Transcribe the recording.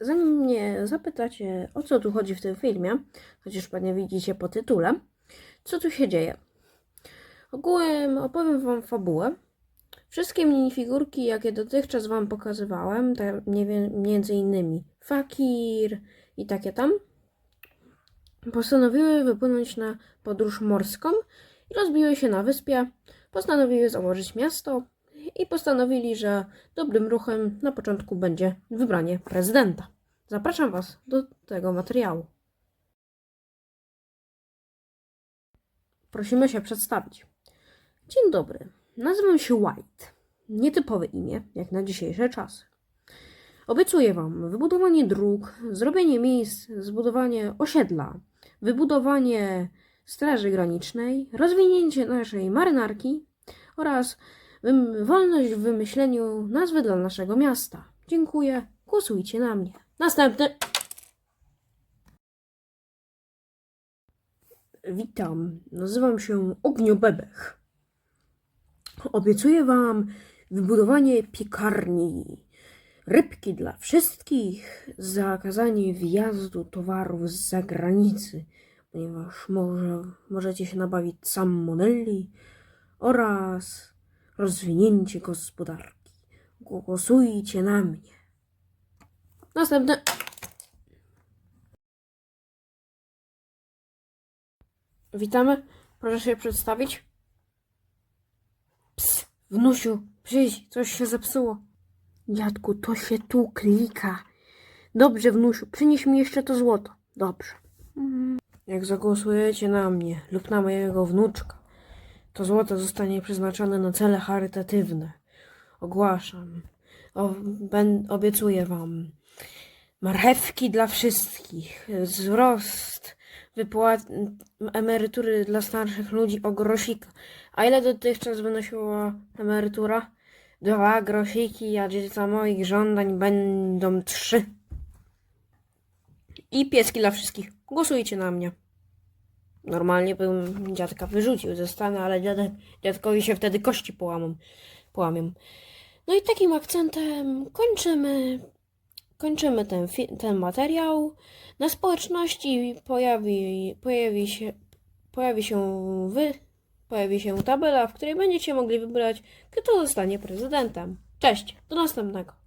zanim mnie zapytacie, o co tu chodzi w tym filmie, chociaż pewnie widzicie po tytule, co tu się dzieje. Ogółem opowiem Wam fabułę. Wszystkie minifigurki, jakie dotychczas Wam pokazywałem, te wiem, między innymi Fakir i takie tam, postanowiły wypłynąć na podróż morską i rozbiły się na wyspie. Postanowiły założyć miasto i postanowili, że dobrym ruchem na początku będzie wybranie prezydenta. Zapraszam Was do tego materiału. Prosimy się przedstawić. Dzień dobry, nazywam się White. Nietypowe imię, jak na dzisiejsze czasy. Obiecuję Wam wybudowanie dróg, zrobienie miejsc, zbudowanie osiedla, wybudowanie Straży Granicznej, rozwinięcie naszej marynarki oraz wolność w wymyśleniu nazwy dla naszego miasta. Dziękuję, głosujcie na mnie. Następny. Witam, nazywam się Ogniobebech. Obiecuję Wam wybudowanie piekarni, rybki dla wszystkich, zakazanie wjazdu towarów z zagranicy, ponieważ może, możecie się nabawić salmonelli oraz rozwinięcie gospodarki. Głosujcie na mnie. Następne. Witamy. Proszę się przedstawić. Ps, wnusiu, przyjdź, coś się zepsuło. Dziadku, to się tu klika. Dobrze, wnusiu, przynieś mi jeszcze to złoto. Dobrze. Jak zagłosujecie na mnie lub na mojego wnuczka, to złoto zostanie przeznaczone na cele charytatywne. Ogłaszam. O, ben, obiecuję wam. Marchewki dla wszystkich. Wzrost wypłat emerytury dla starszych ludzi o grosika. A ile dotychczas wynosiła emerytura? Dwa grosiki, a dla moich żądań będą trzy. I pieski dla wszystkich. Głosujcie na mnie. Normalnie bym dziadka wyrzucił ze stanu, ale dziadek, dziadkowi się wtedy kości połamą, połamią. No i takim akcentem kończymy, kończymy ten, ten materiał. Na społeczności pojawi, pojawi, się, pojawi się wy, pojawi się tabela, w której będziecie mogli wybrać, kto zostanie prezydentem. Cześć, do następnego.